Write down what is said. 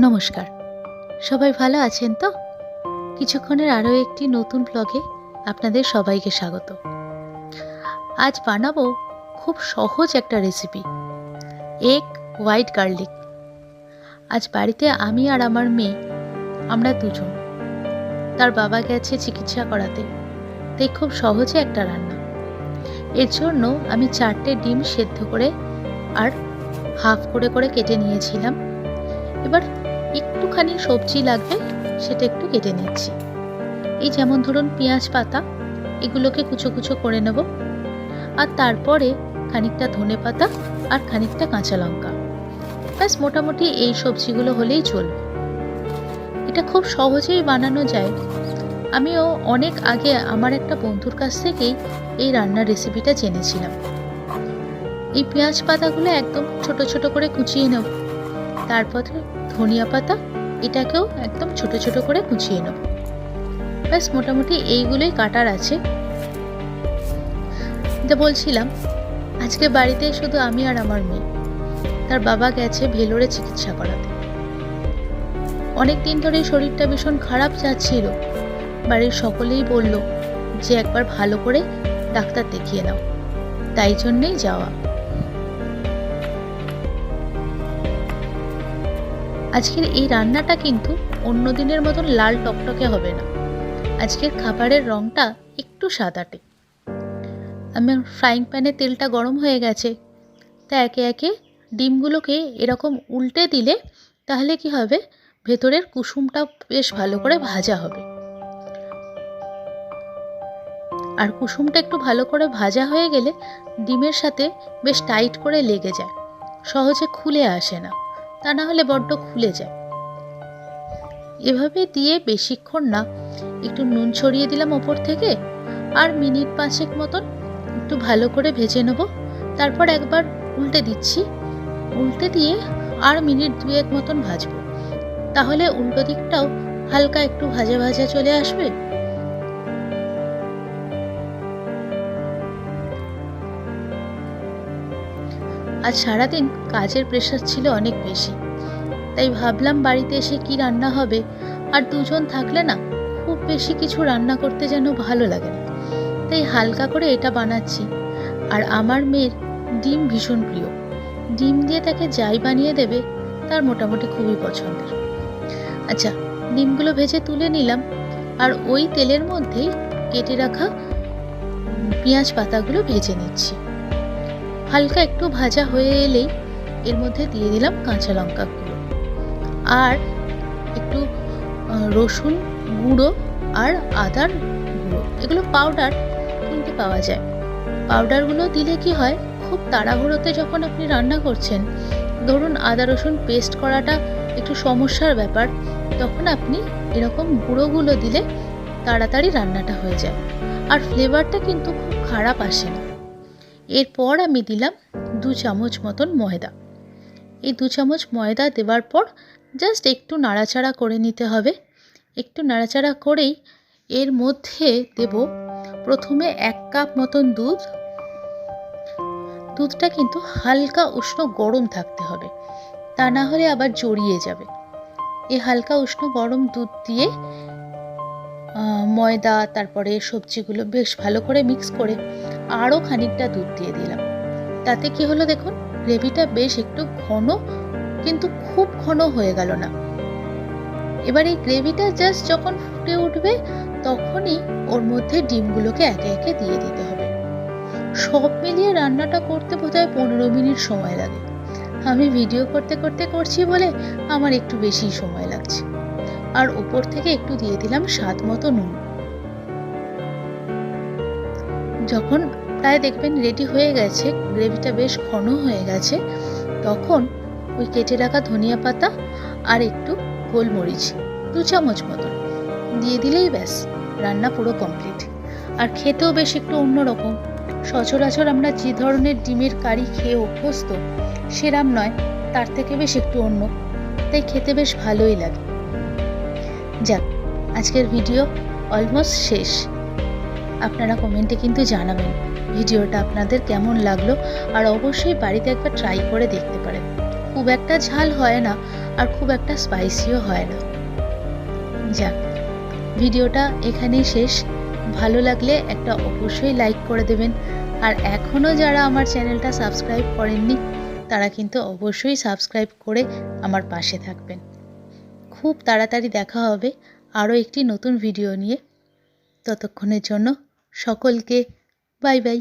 নমস্কার। সবাই ভালো আছেন তো? কিছুক্ষণের আরও একটি নতুন ব্লগে আপনাদের সবাইকে স্বাগত। আজ বানাবো খুব সহজ একটা রেসিপি এগ হোয়াইট গার্লিক আজ বাড়িতে আমি আর আমার মেয়ে, আমরা দুজন। তার বাবা গেছে চিকিৎসা করাতে, তাই খুব সহজে একটা রান্না। এর জন্য আমি চারটে ডিম সেদ্ধ করে আর হাফ করে করে কেটে নিয়েছিলাম। এবার একটুখানি সবজি লাগবে, সেটা একটু কেটে নিচ্ছি। এই যেমন ধরুন পেঁয়াজ পাতা, এগুলোকে কুচো কুচো করে নেব। আর তারপরে খানিকটা ধনে পাতা আর খানিকটা কাঁচা লঙ্কা। ব্যাস, মোটামুটি এই সবজিগুলো হলেই চলবে। এটা খুব সহজেই বানানো যায়। আমিও অনেক আগে আমার একটা বন্ধুর কাছ থেকেই এই রান্নার রেসিপিটা জেনেছিলাম। এই পেঁয়াজ পাতাগুলো একদম ছোট ছোট করে কুচিয়ে নেব। তারপরে ধনিয়া পাতা, এটাকেও একদম ছোট ছোট করে কুচিয়ে নেব। ব্যাস, মোটামুটি এইগুলোই কাটার আছে। যা বলছিলাম, আজকে বাড়িতে শুধু আমি আর আমার মেয়ে। তার বাবা গেছে ভেলোরে চিকিৎসা করাতে। অনেক দিন ধরে শরীরটা ভীষণ খারাপ যাচ্ছিল। বাড়ির সকলেই বলল, যে একবার ভালো করে ডাক্তার দেখিয়ে নাও। তাই জন্যেই যাওয়া। আজকের এই রান্নাটা কিন্তু অন্য দিনের মতন লাল টকটকে হবে না। আজকের খাবারের রঙটা একটু সাদাটে। আমার ফ্রাইং প্যানে তেলটা গরম হয়ে গেছে। তা একে একে ডিমগুলোকে এরকম উল্টে দিলে তাহলে কি হবে? ভেতরের কুসুমটা বেশ ভালো করে ভাজা হবে। আর কুসুমটা একটু ভালো করে ভাজা হয়ে গেলে ডিমের সাথে বেশ টাইট করে লেগে যায়। সহজে খুলে আসে না। তা না হলে বড্ড খুলে যায়। এভাবে দিয়ে বেশিক্ষণ না, একটু নুন ছড়িয়ে দিলাম ওপর থেকে আর মিনিট পাঁচেক মতন একটু ভালো করে ভেজে নেব। তারপর একবার উল্টে দিচ্ছি। উল্টে দিয়ে আর মিনিট দুয়েক মতন ভাজবো। তাহলে উল্টো দিকটাও হালকা একটু ভাজা ভাজা চলে আসবে। আজ সারাদিন কাজের প্রেশার ছিল অনেক বেশি। তাই ভাবলাম বাড়িতে এসে কি রান্না হবে? আর দুজন থাকলে না, খুব বেশি কিছু রান্না করতে যেন ভালো লাগে না। তাই হালকা করে এটা বানাচ্ছি। আর আমার মেয়ের ডিম ভীষণ প্রিয়। ডিম দিয়ে তাকে যাই বানিয়ে দেবে, তার মোটামুটি খুবই পছন্দের। আচ্ছা ডিমগুলো ভেজে তুলে নিলাম। আর ওই তেলের মধ্যেই কেটে রাখা পেঁয়াজ পাতাগুলো ভেজে নিচ্ছি। হালকা একটু ভাজা হয়ে এলেই এর মধ্যে দিয়ে দিলাম কাঁচা লঙ্কাগুলো আর একটু রসুন গুঁড়ো আর আদার গুঁড়ো। এগুলো পাউডার কিনতে পাওয়া যায়। পাউডারগুলো দিলে কি হয়, খুব তাড়াহুড়োতে যখন আপনি রান্না করছেন, ধরুন আদা, রসুন পেস্ট করাটা একটু সমস্যার ব্যাপার, তখন আপনি এরকম গুঁড়োগুলো দিলে তাড়াতাড়ি রান্নাটা হয়ে যায়। আর ফ্লেভারটা কিন্তু খুব খারাপ আসে না এরপর আমি দিলাম দু চামচ মতন ময়দা। এই দু চামচ ময়দা দেওয়ার পর জাস্ট একটু নাড়াচাড়া করে নিতে হবে। একটু নাড়াচাড়া করেই এর মধ্যে দেব প্রথমে এক কাপ মতন দুধ। দুধটা কিন্তু হালকা উষ্ণ গরম থাকতে হবে। তা না হলে আবার জড়িয়ে যাবে। এই হালকা উষ্ণ গরম দুধ দিয়ে ময়দা, তারপরে সবজিগুলো বেশ ভালো করে মিক্স করে আরও খানিকটা দুধ দিয়ে দিলাম। তাতে কি হলো দেখুন, গ্রেভিটা বেশ একটু ঘন কিন্তু খুব ঘন হয়ে গেল না। এবার এই গ্রেভিটা জাস্ট যখন ফুটে উঠবে, তখনই ওর মধ্যে ডিমগুলোকে একে একে দিয়ে দিতে হবে। সব মিলিয়ে রান্নাটা করতে বোধহয় পনেরো মিনিট সময় লাগে। আমি ভিডিও করতে করতে করছি বলে আমার একটু বেশি সময় লাগছে। আর উপর থেকে একটু দিয়ে দিলাম স্বাদ মতো নুন। যখন প্রায় দেখবেন রেডি হয়ে গেছে, গ্রেভিটা বেশ ঘন হয়ে গেছে, তখন ওই কেটে রাখা ধনিয়া পাতা আর একটু গোলমরিচ, দু চামচ মতন। দিয়ে দিলেই ব্যাস, রান্না পুরো কমপ্লিট আর খেতেও বেশ একটু অন্যরকম। সচরাচর আমরা যে ধরনের ডিমের কারি খেয়ে অভ্যস্ত, সেরাম নয়, তার থেকে বেশ একটু অন্য। তাই খেতে বেশ ভালোই লাগে। যাক, আজকের ভিডিও অলমোস্ট শেষ। আপনারা কমেন্টে কিন্তু জানাবেন, ভিডিওটা আপনাদের কেমন লাগল? আর অবশ্যই বাড়িতে একবার ট্রাই করে দেখতে পারেন। খুব একটা ঝাল হয় না আর খুব একটা স্পাইসিও হয় না। যাক, ভিডিওটা এখানেই শেষ। ভালো লাগলে একটা অবশ্যই লাইক করে দেবেন। আর এখনও যারা আমার চ্যানেলটা সাবস্ক্রাইব করেননি, তারা কিন্তু অবশ্যই সাবস্ক্রাইব করে আমার পাশে থাকবেন। খুব তাড়াতাড়ি দেখা হবে আরও একটি নতুন ভিডিও নিয়ে। ততক্ষণের জন্য সকলকে বাই বাই